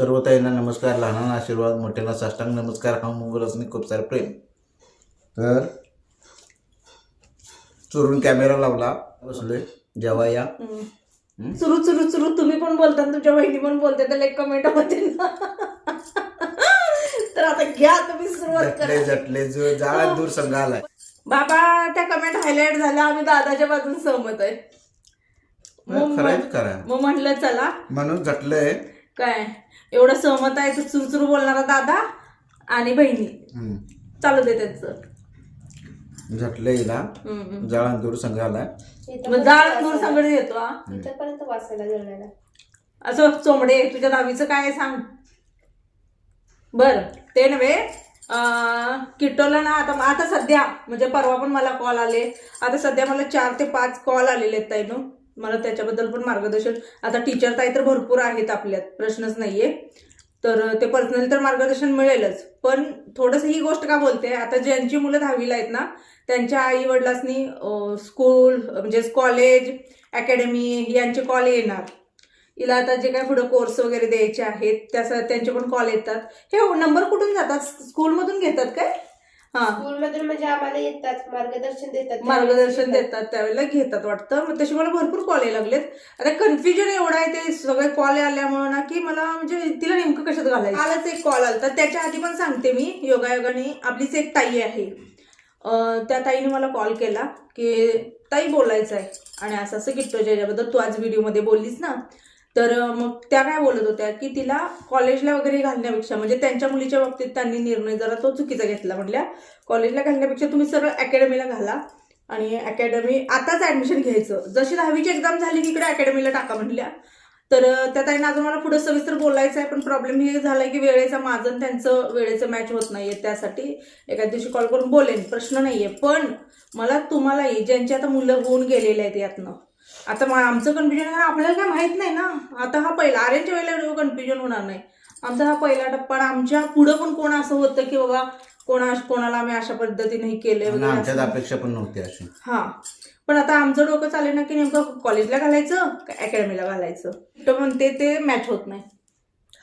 सर्व ताईंना नमस्कार लहानांना आशीर्वाद मोठ्याला साष्टांग नमस्कार. हा मुंबईरसनी खूप सारे प्रेम. तर चोरून कॅमेरा लावला. बसलोय. जेव्हा या. सुरू सुरू सुरू. तुम्ही पण बोलता आणि तुमच्या बहिणी पण बोलते तर लाईक कमेंट होते ना. तर आता घ्या तुम्ही सुरुवात करा. झटले जो जाळ्यात दूर संघ आलाय. बाबा त्या कमेंट हायलाइट झाल्या. आम्ही दादाच्या बाजून सहमत आहे. मग खरायच करा मग म्हटलं चला. म्हणून झटलंय काय? एवढं सहमत आहे तर सुरू बोलणारा दादा आणि बहिणी. चालू दे त्यांचं. झटले हिला. हम्म, हम्म. जाळ्यात दूर संघ आलाय मग जाळ दूर येतो हा? इथपर्यंत वाचायला असं चोंबडे तुझ्या दहावीचं काय आहे सांग. बर ते नव्हे. अं, किट्टोला ना आता आता सध्या म्हणजे परवा पण मला कॉल आले. आता सध्या मला चार ते पाच कॉल आलेले आहेत ताईनो. मला त्याच्याबद्दल पण मार्गदर्शन. आता टीचर ताई तर भरपूर आहेत आपल्यात प्रश्नच नाहीये. तर ते पर्सनली तर मार्गदर्शन मिळेलच. पण थोडंसं ही गोष्ट का बोलते आता ज्यांची मुलं दहावीला आहेत ना त्यांच्या आई वडिलांनी स्कूल म्हणजे कॉलेज अकॅडमी यांचे कॉल येणार. हिला आता जे काय पुढे कोर्स वगैरे द्यायचे आहेत त्या त्यांचे पण कॉल येतात. हे नंबर कुठून जातात? स्कूलमधून घेतात काय? हा. स्कूल मधून म्हणजे आम्हाला येतात मार्गदर्शन देतात मार्गदर्शन देतात त्यावेळेला घेतात वाटतं. मग तसे मला भरपूर कॉल यायला लागलेत. आता कन्फ्युजन एवढं आहे ते सगळे कॉल आल्यामुळे ना की मला म्हणजे तिला नेमकं कशात घालायचं? कालच एक कॉल आला तर त्याच्या आधी पण सांगते मी योगायोगाने. आपलीच एक ताई आहे. त्या ताईने मला कॉल केला की ताई बोलायचं आहे आणि असं असं किट्टोच्या याच्याबद्दल तू आज व्हिडिओमध्ये बोललीस ना तर मग त्या काय बोलत होत्या की तिला कॉलेजला वगैरे घालण्यापेक्षा म्हणजे त्यांच्या मुलीच्या बाबतीत त्यांनी निर्णय जरा तो चुकीचा घेतला म्हटल्या. कॉलेजला घालण्यापेक्षा तुम्ही सरळ अकॅडमीला घाला आणि अकॅडमी आताच ऍडमिशन घ्यायचं. जशी दहावीची एक्झाम झाली की इकडे अकॅडमीला टाका म्हटल्या. तर त्या ताईनं अजून मला पुढे सविस्तर बोलायचं आहे पण प्रॉब्लेम हे झालाय की वेळेचा माझं त्यांचं वेळेचं मॅच होत नाहीये त्यासाठी. एका दिवशी कॉल करून बोलेन प्रश्न नाहीये. पण मला तुम्हालाही ज्यांची आता मुलं होऊन गेलेले आहेत यातनं आता आमचं कन्फ्युजन आपल्याला काय माहीत नाही ना? आता हा पहिला आर्यनच्या वेळेला एवढं कन्फ्युजन होणार नाही. आमचा हा पहिला टप्पा आमच्या पुढं पण कोण असं होतं की बाबा कोणा कोणाला आम्ही अशा पद्धतीने हे आमच्यात असं. अपेक्षा पण नव्हती अशी. हा. पण आता आमचं डोकं चालेल ना की नेमकं कॉलेजला घालायचं का अकॅडमीला घालायचं? तर म्हणते ते मॅच होत नाही.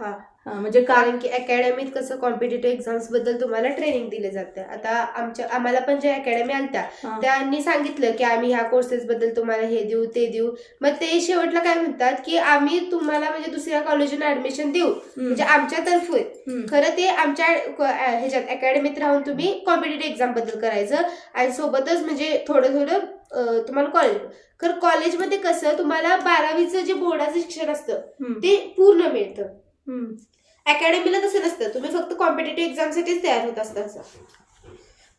हा, म्हणजे कारण की अकॅडमीत कसं कॉम्पिटेटिव्ह एक्झाम्सबद्दल तुम्हाला ट्रेनिंग दिले जाते आता आमच्या आम्हाला पण जे अकॅडमी आलत्या. त्यांनी सांगितलं की आम्ही ह्या कोर्सेस बद्दल तुम्हाला हे देऊ ते देऊ मग ते शेवटला काय म्हणतात की आम्ही तुम्हाला म्हणजे दुसऱ्या कॉलेजला ऍडमिशन देऊ म्हणजे आमच्यातर्फे हम्म. खरं ते आमच्या ह्याच्यात अकॅडमीत राहून तुम्ही कॉम्पिटेटिव्ह एक्झामबद्दल करायचं आणि सोबतच म्हणजे थोडं थोडं तुम्हाला कॉलेज खरं कॉलेजमध्ये कसं तुम्हाला बारावीचं जे बोर्डाचं शिक्षण असतं. ते पूर्ण मिळतं. अकॅडमीला तसं नसतं तुम्ही फक्त कॉम्पिटेटिव्ह एक्झामसाठीच तयार होत असता असं.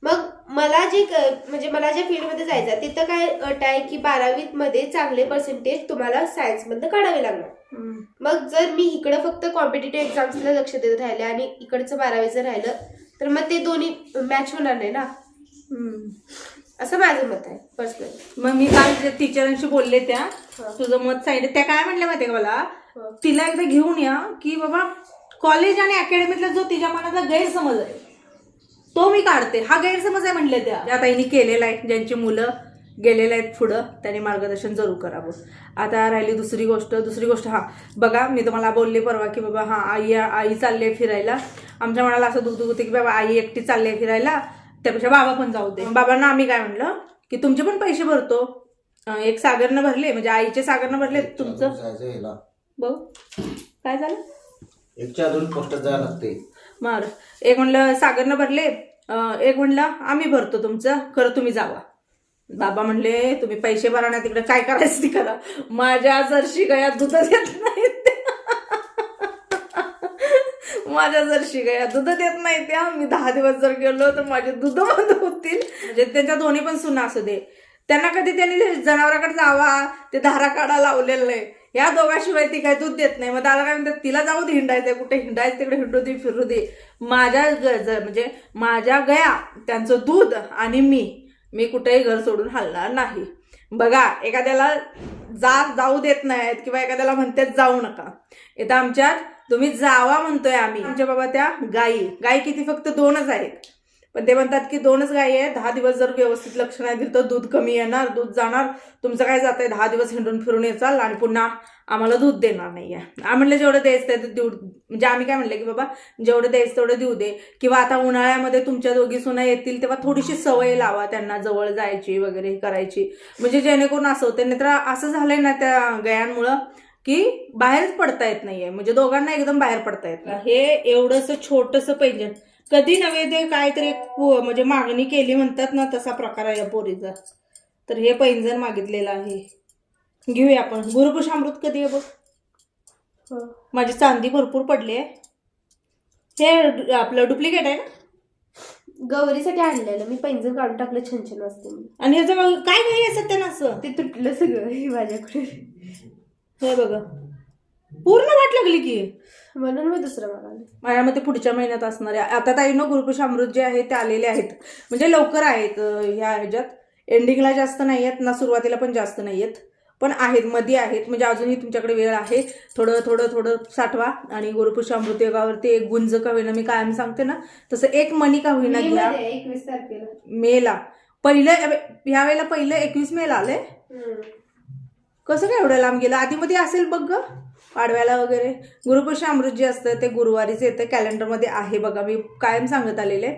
मग मला जे म्हणजे मला ज्या फील्डमध्ये जायचं तिथं काय अट आहे की बारावीत मध्ये चांगले पर्सेंटेज तुम्हाला सायन्स मधनं काढावे लागणार. मग जर मी इकडं फक्त कॉम्पिटेटिव्ह एक्झाम्सला लक्ष देत राहिले आणि इकडचं बारावीचं राहिलं तर मग ते दोन्ही मॅच होणार नाही ना. असं माझं मत आहे पर्सनली मग मी काल टीचरांशी बोलले त्या. तुझं मत सांगितलं त्या काय म्हणल्या माहितीये का मला. तिला एकदा घेऊन या की बाबा कॉलेज आणि अकॅडमीतला जो तिच्या मनातला गैरसमज आहे तो मी काढते. हा गैरसमज आहे म्हणले त्या. ज्या ताईने केलेला आहे. ज्यांची मुलं गेलेले आहेत पुढं त्यांनी मार्गदर्शन जरूर करावं. आता राहिली दुसरी गोष्ट. दुसरी गोष्ट हा. बघा मी तुम्हाला बोलले परवा की बाबा हा आई आई चालली आहे फिरायला. आमच्या मनाला असं दुख होते की बाबा आई एकटी चालली आहे फिरायला. त्यापेक्षा बाबा पण जाऊ दे. बाबांना आम्ही काय म्हणलं? की तुमचे पण पैसे भरतो. एक सागरनं भरले म्हणजे आईचे सागरनं भरले तुमचं? बघ. काय झालं? एकच्या अजून पोस्टात जायला लागते मार. एक म्हणलं सागरनं भरले. एक म्हणलं आम्ही भरतो तुमचं. खरं तुम्ही जावा. बाबा म्हणले तुम्ही पैसे भरा ना तिकडे. काय करायचं ती करा माझ्या जर्शी गयात दूधच येत नाहीत माझ्या जर्शी गया दूध देत नाही त्या. मी दहा दिवस जर गेलो तर माझे दूध बंद होतील. म्हणजे त्यांच्या दोन्ही पण सुना असू दे. त्यांना कधी त्यांनी जनावराकडे जावा. ते धारा काढा लावलेलं आहे या दोघांशिवाय ती काय दूध देत नाही. मग त्याला काय म्हणतात तिला जाऊ दे हिंडायचं कुठे हिंडायचं तिकडे हिंडू दे फिरू दे. माझ्या म्हणजे माझ्या गया त्यांचं दूध आणि मी मी कुठेही घर सोडून हलणार नाही. बघा एखाद्याला जा जाऊ देत नाहीत किंवा एखाद्याला म्हणतात जाऊ नका. इथं आमच्यात तुम्ही जावा म्हणतोय आम्ही. आमच्या बाबा त्या गायी गायी किती? फक्त दोनच आहेत. पण ते म्हणतात की दोनच गायी आहे दहा दिवस जर व्यवस्थित लक्ष नाही दिलं तर दूध कमी येणार दूध जाणार. तुमचं काय जात आहे दहा दिवस हिंडून फिरून येचाल आणि पुन्हा आम्हाला दूध देणार नाही आहे आम्ही म्हणलं जेवढं द्यायचं आहे ते देऊ म्हणजे आम्ही काय म्हणलं की बाबा जेवढं द्यायचं तेवढं देऊ दे. किंवा आता उन्हाळ्यामध्ये तुमच्या दोघी सुना येतील तेव्हा थोडीशी सवय लावा त्यांना जवळ जायची वगैरे करायची. म्हणजे जेणेकरून असं होतं नाहीतर असं झालंय ना त्या गयांमुळं की बाहेरच पडता येत नाहीये. म्हणजे दोघांना एकदम बाहेर पडता येत नाही. हे एवढंसं छोटंसं पैंजण कधी नव्हे ते काहीतरी म्हणजे मागणी केली म्हणतात ना तसा प्रकार आहे या पोरीचा. तर हे पैंजण मागितलेलं आहे. घेऊया आपण. गुरुपुष अमृत कधी आहे बघ? माझी चांदी भरपूर पडली आहे. हे आपलं डुप्लिकेट आहे ना? गौरीसाठी आणलेलं. मी पैंजण काढून टाकलं छान छान वाजते म्हणून. आणि ह्याचं काय घाई आहे सत्यानं असं? ते तुटलं सगळं हे माझ्याकडे. हे बघा. पूर्ण वाट लागली की. म्हणून मी दुसरं मागवलं माझ्या मते पुढच्या महिन्यात असणार आहे. आता ताईनं गुरुपुष अमृत जे आहे ते आलेले आहेत. म्हणजे लवकर आहेत ह्या ह्याच्यात. एंडिंगला जास्त नाही आहेत ना सुरुवातीला पण जास्त नाही आहेत पण आहेत मध्ये आहेत. म्हणजे अजूनही तुमच्याकडे वेळ आहे. थोडं थोडं थोडं साठवा. आणि गुरुपुष अमृत योगावरती एक गुंज का होईना मी कायम सांगते ना तसं एक मनी का होईना घ्या. एकवीस तारखेला. मेला. पहिलं ह्या वेळेला पहिलं एकवीस मेला आलंय. कसं काय एवढं लांब गेलं? आधीमध्ये असेल बघ ग. पाडव्याला वगैरे. गुरुपुष अमृत जे असतं ते गुरुवारीच येतं कॅलेंडरमध्ये आहे बघा. मी कायम सांगत आलेले.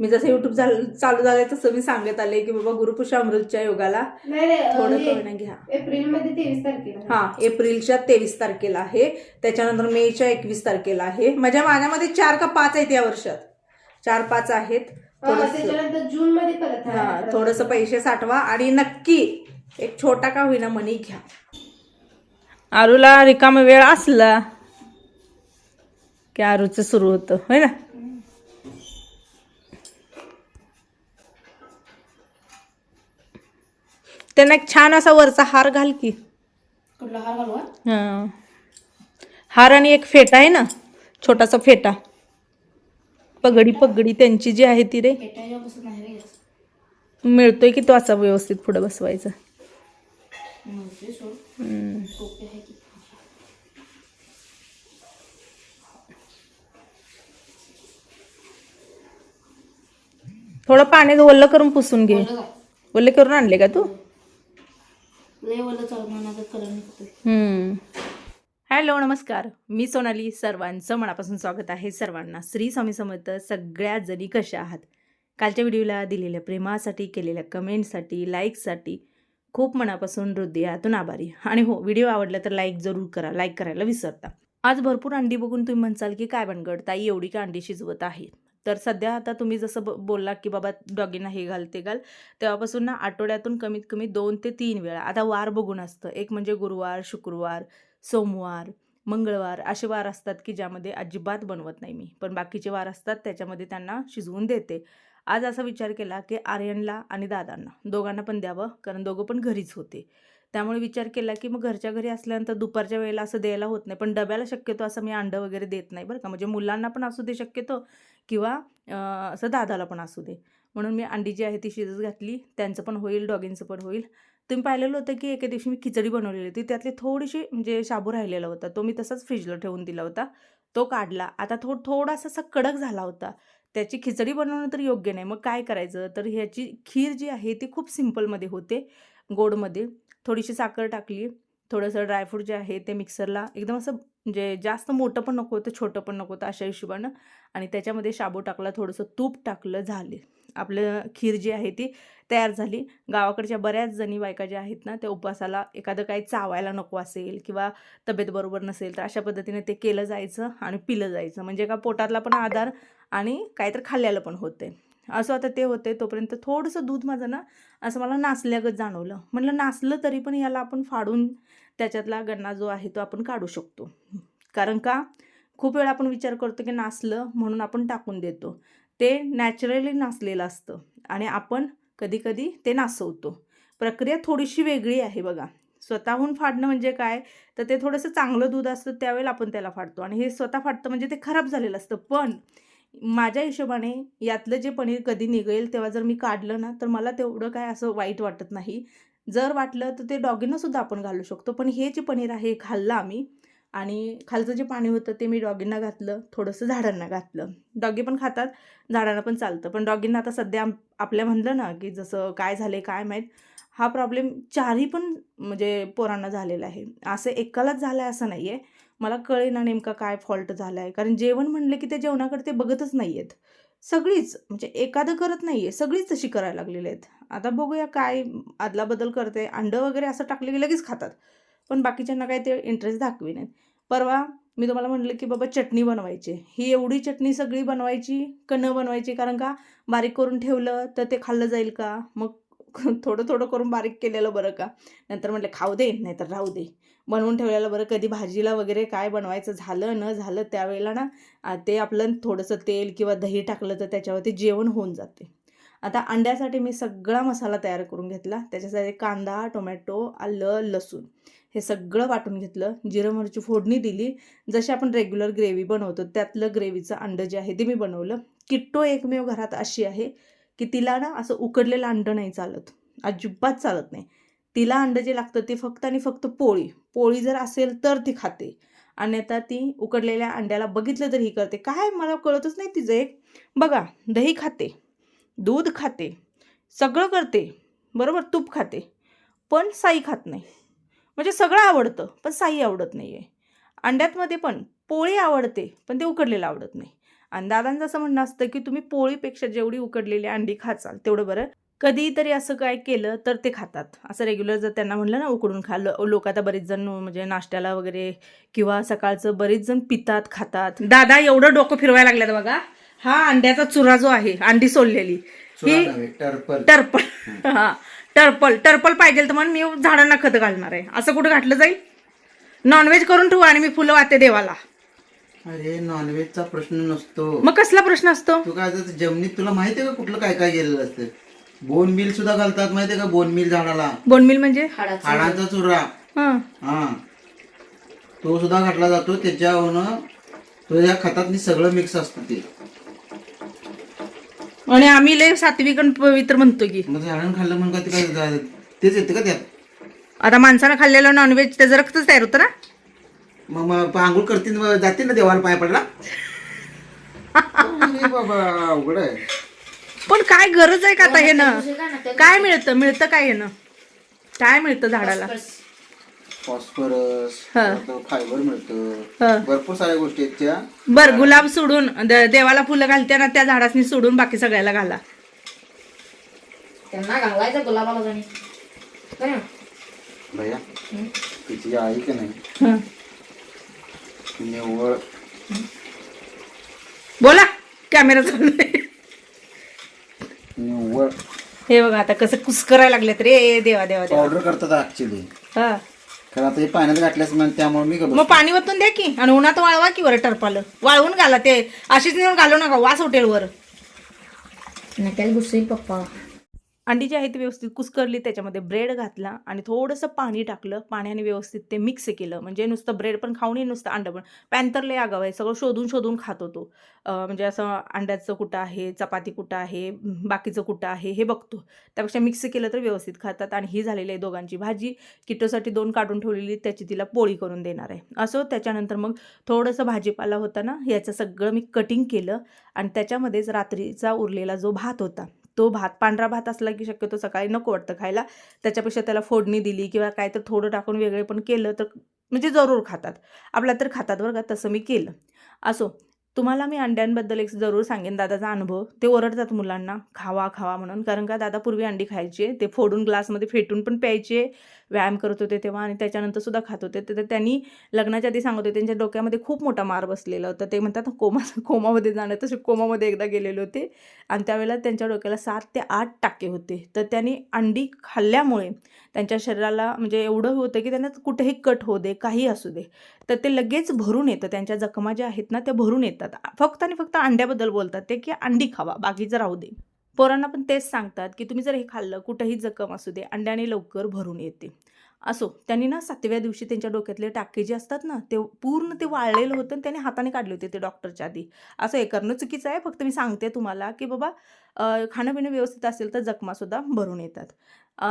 मी जसं युट्यूब चालू झालंय तसं मी सांगत आले की बाबा गुरुपुष अमृतच्या योगाला थोडं हे, कमी घ्या. एप्रिलमध्ये तेवीस तारखेला. हा एप्रिलच्या तेवीस तारखेला आहे. त्याच्यानंतर मेच्या एकवीस तारखेला आहे. माझ्या माझ्यामध्ये चार का पाच आहेत या वर्षात. चार पाच आहेत. त्याच्यानंतर जून मध्ये परत. हा थोडंसं पैसे साठवा आणि नक्की एक छोटा का होईना मनी घ्या. आरूला रिकामा वेळ असला की आरूचं सुरू होतं होय ना त्यांना एक छान असा वरचा हार घाल की कुठला हार घालू हा? हा. हार आणि एक फेटा आहे ना छोटासा फेटा पगडी पगडी त्यांची जी आहे ती रे पेटा जेव्हा बसत नाही रे याच. मिळतोय की तो असा व्यवस्थित पुढे बसवायचा सोड थोडं पाण्यात ओल्लं करून पुसून घे. ओल्ले करून आणले का तू. हॅलो नमस्कार. मी सोनाली सर्वांचं मनापासून स्वागत आहे सर्वांना. श्री स्वामी समर्थ सगळ्या जणी कशा आहात? कालच्या व्हिडिओला दिलेल्या प्रेमासाठी केलेल्या कमेंटसाठी लाईकसाठी खूप मनापासून हृदयातून आभारी. आणि हो व्हिडिओ आवडला तर लाईक जरूर करा. लाईक करायला विसरता. आज भरपूर अंडी बघून तुम्ही म्हणसाल की काय बनगड ताई एवढी का अंडी शिजवत आहे? तर सध्या आता तुम्ही जसं ब- बोलला की बाबा डॉगींना हे घाल ते घाल. तेव्हापासून ना आठवड्यातून कमीत कमी दोन ते तीन वेळा. आता वार बघून असतं. एक म्हणजे गुरुवार शुक्रवार सोमवार मंगळवार असे वार असतात की ज्यामध्ये अजिबात बनवत नाही मी. पण बाकीचे वार असतात त्याच्यामध्ये त्यांना शिजवून देते. आज असा विचार केला की आर्यनला आणि दादांना दोघांना पण द्यावं कारण दोघं पण घरीच होते. त्यामुळे विचार केला की मग घरच्या घरी असल्यानंतर दुपारच्या वेळेला असं द्यायला होत नाही पण डब्याला शक्यतो असं मी अंडं वगैरे देत नाही बरं का. म्हणजे मुलांना पण असू दे शक्यतो किंवा असं दादाला पण असू दे. म्हणून मी अंडी जी आहे ती शिजत घातली त्यांचं पण होईल डॉगींचं पण होईल. तुम्ही पाहिलेलं होतं की एके दिवशी मी खिचडी बनवलेली होती त्यातली थोडीशी म्हणजे शाबू राहिलेला होता तो मी तसाच फ्रीजला ठेवून दिला होता तो काढला. आता थो थोडासा असा कडक झाला होता. त्याची खिचडी बनवणं तर योग्य नाही. मग काय करायचं? तर ह्याची खीर जी आहे ती खूप सिम्पलमध्ये होते गोडमध्ये. थोडीशी साखर टाकली थोडंसं ड्रायफ्रूट जे आहे ते मिक्सरला एकदम असं म्हणजे जास्त मोठं पण नको होतं छोटं पण नको होतं अशा हिशोबानं. आणि त्याच्यामध्ये शाबू टाकला थोडंसं तूप टाकलं झाले. आपलं खीर जी आहे ती तयार झाली. गावाकडच्या बऱ्याच जणी बायका ज्या आहेत ना त्या उपवासाला एखादं काही चावायला नको असेल किंवा तब्येत बरोबर नसेल तर अशा पद्धतीने ते केलं जायचं आणि पिलं जायचं. म्हणजे का पोटातला पण आधार आणि काहीतरी खाल्ल्याला पण होते असं आता ते होते तोपर्यंत थोडंसं दूध माझं ना असं मला नासल्यागत जाणवलं. म्हटलं नासलं तरी पण याला आपण फाडून त्याच्यातला गन्ना जो आहे तो आपण काढू शकतो. कारण का? खूप वेळा आपण विचार करतो की नासलं म्हणून आपण टाकून देतो. ते नॅचरली नासलेलं असतं आणि आपण कधीकधी ते नासवतो. प्रक्रिया थोडीशी वेगळी आहे बघा. स्वतःहून फाडणं म्हणजे काय? तर ते थोडंसं चांगलं दूध असतं त्यावेळेला आपण त्याला फाडतो. आणि हे स्वतः फाडतं म्हणजे ते खराब झालेलं असतं. पण माझ्या हिशोबाने यातलं जे पनीर कधी निघेल तेव्हा जर मी काढलं ना तर मला तेवढं काय असं वाईट वाटत नाही. जर वाटलं तर ते डॉगींनासुद्धा आपण घालू शकतो. पण हे जे पनीर आहे हे खाल्लं आम्ही आणि खालचं जे पाणी होतं ते मी डॉगींना घातलं थोडंसं झाडांना घातलं. डॉगी पण खातात झाडांना पण चालतं. पण डॉगींना आता सध्या आपल्या म्हणलं ना की जसं काय झालं काय माहीत हा प्रॉब्लेम चारही पण म्हणजे पोरांना झालेला आहे. असं एकालाच झालं आहे असं नाही आहे मला कळेना नेमका काय फॉल्ट झाला आहे कारण जेवण म्हणलं की ते जेवणाकडे ते बघतच नाही आहेत सगळीच म्हणजे एखादं करत नाही आहे सगळीच तशी करायला लागलेली आहेत. आता बघूया काय आदला बदल करते अंडं वगैरे असं टाकले की लगेच खातात. पण बाकीच्यांना काय ते इंटरेस्ट दाखवी नाहीत. परवा मी तुम्हाला म्हटलं की बाबा चटणी बनवायची. ही एवढी चटणी सगळी बनवायची का न बनवायची? कारण का बारीक करून ठेवलं तर ते खाल्लं जाईल का? मग थोडं थोडं करून बारीक केलेलं बरं का? नंतर म्हटलं खाऊ दे नाहीतर राहू दे. बनवून ठेवलेलं बरं. कधी भाजीला वगैरे काय बनवायचं झालं न झालं त्यावेळेला ना ते आपलं थोडंसं तेल किंवा दही टाकलं तर त्याच्यावरती जेवण होऊन जाते. आता अंड्यासाठी मी सगळा मसाला तयार करून घेतला. त्याच्यासाठी कांदा टोमॅटो आलं लसूण हे सगळं वाटून घेतलं. जिरं मिरची फोडणी दिली. जशी आपण रेग्युलर ग्रेव्ही बनवतो त्यातलं ग्रेव्हीचं अंडं जे आहे ते मी बनवलं. किट्टो एकमेव घरात अशी आहे की तिला ना असं उकडलेलं अंडं नाही चालत. अजिबात चालत नाही. तिला अंडं जे लागतं ते फक्त आणि फक्त पोळी. पोळी जर असेल तर ती खाते. अन्यथा ती उकडलेल्या अंड्याला बघितलं तर ही करते. काय? मला कळतच नाही तिचं एक. बघा दही खाते दूध खाते सगळं करते बरोबर? तूप खाते. पण साई खात नाही. म्हणजे सगळं आवडतं पण साई आवडत नाही आहे अंड्यातमध्ये पण पोळी आवडते पण ते उकडलेलं आवडत नाही. आणि दादांचं असं म्हणणं असतं की तुम्ही पोळीपेक्षा जेवढी उकडलेली अंडी खाचाल तेवढं बरं. कधीतरी असं काय केलं तर ते खातात. असं रेग्युलर जर त्यांना म्हणलं ना उकडून खाल्लं लोक आता बरेच जण म्हणजे नाश्त्याला वगैरे किंवा सकाळचं बरेच जण पितात खातात. दादा एवढं डोकं फिरवायला लागल्यात बघा. हा अंड्याचा चुरा जो आहे अंडी सोललेली. ही टर्पल. टर्पल. हा टर्पल. टर्पल पाहिजे तर म्हणून मी झाडांना खत घालणार आहे. असं कुठं घातलं जाईल? नॉनव्हेज करून ठेवू आणि मी फुलं वाते देवाला. अरे नॉनव्हेजचा प्रश्न नसतो. मग कसला प्रश्न असतो? तू काय जमिनीत तुला माहिती आहे का कुठलं काय काय गेलेलं असतं? बोन मिल सुद्धा घालतात माहितीये का? बोन मिल झाडाला. बोनमिल म्हणजे? हाडाचा चुरा. हां. हा. तो सुद्धा घातला जातो. त्याच्यावरनं तो या खतात सगळं मिक्स असतं ते. आणि आम्ही लय सात्विक आणि पवित्र म्हणतो की. मग झाडानं खाल्लं म्हणून का ते काय जा- तेच येतं का त्यात? आता माणसानं खाल्लेलं नॉनव्हेज त्याचं रक्तच तयार होतं ना? मग मग आंघोळ करतील मग जातील ना देवाला पाय पडला? अरे बाबा अवघड आहे. पण काय गरज आहे का आता हे ना? काय मिळतं? मिळतं काय हे ना? काय मिळतं झाडाला? फॉस्फरस. हा. फायबर हा. मिळतं भरपूर साऱ्या गोष्टी आहेत त्या. बर गुलाब सोडून द- देवाला फुलं घालते ना त्या झाडासनी सोडून बाकी सगळ्याला घाला. त्यांना घालायचं गुलाबाला जाणे. भैया तिची आई का नाही? हं. निव्वळ. बोला कॅमेरा चालू आहे. निव्वळ. हे बघा आता कसं कुस्करायला लागलेत रे. देवा देवा देवा. पावडर करतात ऍक्च्युली हा. कारण आता हे पाण्यात घातल्यास मग त्यामुळे मी मग पाणी वतून द्या की आणि उन्हात वाळवा की वर टरपालं? वाळवून घाला ते. अशीच नेऊन घालू नका वास उठेल वर नक्याला गुस्से पप्पा. अंडी जी आहे ती व्यवस्थित कुस्करली त्याच्यामध्ये ब्रेड घातला आणि थोडंसं पाणी टाकलं. पाण्याने व्यवस्थित ते मिक्स केलं. म्हणजे नुसतं ब्रेड पण खाऊन नाही नुसतं अंडं पण. पॅन्तर आगाव आहे. सगळं शोधून शोधून खात होतो. म्हणजे असं अंड्याचं कुठं आहे चपाती कुठं आहे बाकीचं कुठं आहे हे बघतो. त्यापेक्षा मिक्स केलं तर व्यवस्थित खातात. आणि ही झालेली आहे दोघांची भाजी. किटोसाठी दोन काढून ठेवलेली त्याची तिला पोळी करून देणार आहे. असं त्याच्यानंतर मग थोडंसं भाजीपाला होता ना याचं सगळं मी कटिंग केलं. आणि त्याच्यामध्येच रात्रीचा उरलेला जो भात होता तो भात पांढरा भात असला की शक्यतो सकाळी नको वाटतं खायला. त्याच्यापेक्षा त्याला फोडणी दिली किंवा काय तर थोडं टाकून वेगळे पण केलं तर म्हणजे जरूर खातात. आपल्या तर खातात बरं का तसं मी केलं. असो तुम्हाला मी अंड्यांबद्दल एक जरूर सांगेन दादाचा अनुभव. ते ओरडतात मुलांना खावा खावा म्हणून. कारण का दादा पूर्वी अंडी खायचे ते फोडून ग्लासमध्ये फेटून पण प्यायचे. व्यायाम करत होते तेव्हा आणि त्याच्यानंतर सुद्धा खात होते. तर त्यांनी लग्नाच्या आधी सांगत होते त्यांच्या डोक्यामध्ये खूप मोठा मार बसलेला होता. ते म्हणतात कोमा कोमामध्ये जाणं तसे कोमामध्ये एकदा गेलेले होते. आणि त्यावेळेला त्यांच्या डोक्याला सात ते आठ टाके होते. तर त्यांनी अंडी खाल्ल्यामुळे त्यांच्या शरीराला म्हणजे एवढं होतं की त्यांना कुठेही कट होऊ दे काही असू दे. तर ते लगेच भरून येतं. त्यांच्या जखमा ज्या आहेत ना त्या भरून येतात. फक्त आणि फक्त अंड्याबद्दल बोलतात ते की अंडी खावा बाकीचं राहू दे. पोरांना पण तेच सांगतात की तुम्ही जर हे खाल्लं कुठंही जखम असू दे अंड्याने लवकर भरून येते. असो त्यांनी ना सातव्या दिवशी त्यांच्या डोक्यातले टाके जे असतात ना ते पूर्ण ते वाळलेलं होतं आणि त्याने हाताने काढले होते ते डॉक्टरच्या आधी. असं हे करणं चुकीचं आहे फक्त मी सांगते तुम्हाला की बाबा खाणं पिणं व्यवस्थित असेल तर जखमासुद्धा भरून येतात.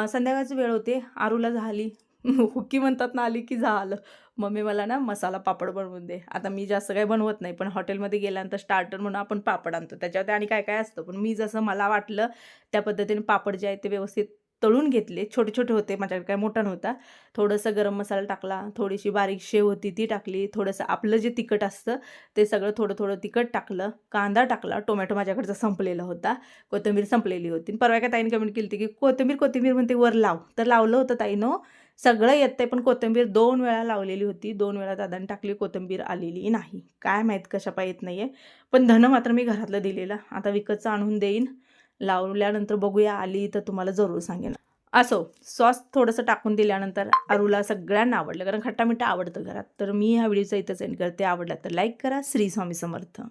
संध्याकाळची वेळ होते आरूला झाली हुकी म्हणतात ना आली की झालं. मम्मी मला ना मसाला पापड बनवून दे. आता मी जास्त काही बनवत नाही पण हॉटेलमध्ये गेल्यानंतर स्टार्टर म्हणून आपण पापड आणतो. त्याच्यावर आणि काय काय असतं पण मी जसं मला वाटलं त्या पद्धतीने पापड जे आहे ते व्यवस्थित तळून घेतले. छोटे छोटे होते माझ्याकडे काय मोठा नव्हता. थोडंसं गरम मसाला टाकला थोडीशी बारीक शेव होती ती टाकली थोडंसं आपलं जे तिखट असतं ते सगळं थोडं थोडं तिखट टाकलं कांदा टाकला टोमॅटो माझ्याकडचा संपलेला होता कोथिंबीर संपलेली होती. परवा एका ताईने कमेंट केली होती की कोथिंबीर कोथिंबीर म्हणते वर लाव. तर लावलं होतं ताईनं सगळं येतंय पण कोथिंबीर दोन वेळा लावलेली होती. दोन वेळा दादाने टाकली कोथिंबीर आलेली नाही. काय माहीत कशा येत नाही आहे पण धनं मात्र मी घरातलं दिलेलं. आता विकतचं आणून देईन. लावल्यानंतर बघूया आली तर तुम्हाला जरूर सांगेन. असो सॉस थोडंसं टाकून दिल्यानंतर अरुला सगळ्यांना आवडलं. कारण खट्टा मिठा आवडतं घरात. तर मी ह्या व्हिडिओचा इथं सेंड करते. आवडला तर लाईक करा. श्री स्वामी समर्थ.